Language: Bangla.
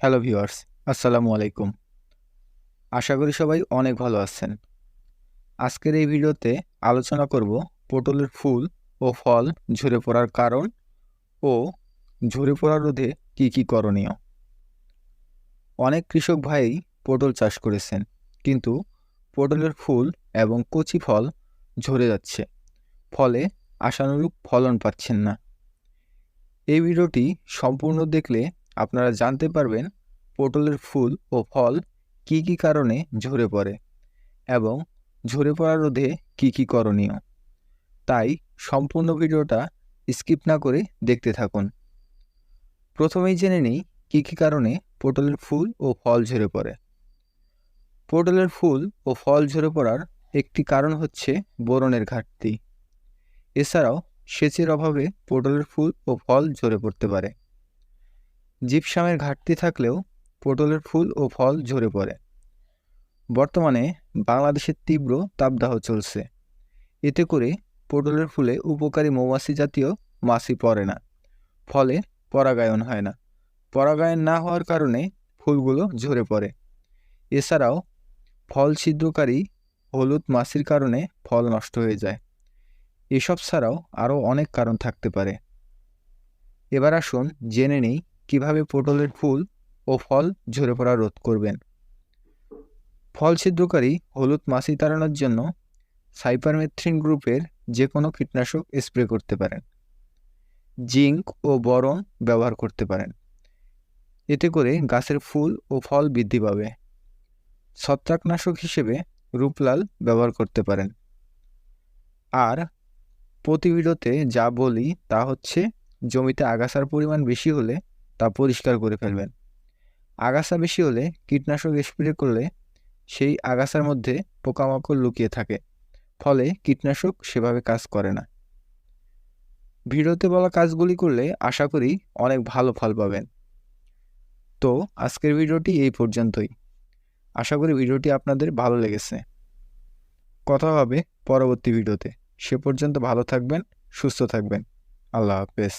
হ্যালো ভিউয়ার্স আসসালামু আলাইকুম। আশা করি সবাই অনেক ভালো আছেন। আজকের এই ভিডিওতে আলোচনা করব পটলের ফুল ও ফল ঝরে পড়ার কারণ ও ঝরে পড়া রোধে কী কী করণীয়। অনেক কৃষক ভাই পটল চাষ করেছেন, কিন্তু পটলের ফুল এবং কচি ফল ঝরে যাচ্ছে, ফলে আশানুরূপ ফলন পাচ্ছেন না। এই ভিডিওটি সম্পূর্ণ দেখলে আপনারা জানতে পারবেন পটলের ফুল ও ফল কি কি কারণে ঝরে পড়ে এবং ঝরে পড়া রোধে কি কি করণীয়। তাই সম্পূর্ণ ভিডিওটা স্কিপ না করে দেখতে থাকুন। প্রথমেই জেনে নিই কী কী কারণে পটলের ফুল ও ফল ঝরে পড়ে। পটলের ফুল ও ফল ঝরে পড়ার একটি কারণ হচ্ছে বোরনের ঘাটতি। এছাড়াও সেচের অভাবে পটলের ফুল ও ফল ঝরে পড়তে পারে। জিপসামের ঘাটতি থাকলেও পটলের ফুল ও ফল ঝরে পড়ে। বর্তমানে বাংলাদেশের তীব্র তাপদাহ চলছে। এতে করে পটলের ফুলে উপকারী মৌমাছি জাতীয় মাছি পড়ে না। ফলে পরাগায়ন হয় না। পরাগায়ন না হওয়ার কারণে ফুলগুলো ঝরে পড়ে। এছাড়াও ফল ছিদ্রকারী হলুদ মাছির কারণে ফল নষ্ট হয়ে যায়। এসব ছাড়াও আরও অনেক কারণ থাকতে পারে। এবার আসুন জেনে নেই কীভাবে পটলের ফুল ও ফল ঝরে পড়া রোধ করবেন? ফল ছিদ্রকারী হলুদ মাছি তাড়ানোর জন্য সাইপারমেথ্রিন গ্রুপের যে কোনো কীটনাশক স্প্রে করতে পারেন। জিঙ্ক ও বরন ব্যবহার করতে পারেন। এতে করে গাছের ফুল ও ফল বৃদ্ধি পাবে। ছত্রাকনাশক হিসেবে রূপলাল ব্যবহার করতে পারেন। আর প্রতি ভিডিওতে যা বলি তা হচ্ছে, জমিতে আগাছার পরিমাণ বেশি হলে তা পরিষ্কার করে ফেলবেন। আগাছা বেশি হলে কীটনাশক স্প্রে করলে সেই আগাছার মধ্যে পোকামাকড় লুকিয়ে থাকে, ফলে কীটনাশক সেভাবে কাজ করে না। ভিডিওতে বলা কাজগুলি করলে আশা করি অনেক ভালো ফল পাবেন। তো আজকের ভিডিওটি এই পর্যন্তই। আশা করি ভিডিওটি আপনাদের ভালো লেগেছে। কথা হবে পরবর্তী ভিডিওতে। সে পর্যন্ত ভালো থাকবেন, সুস্থ থাকবেন। আল্লাহ হাফেজ।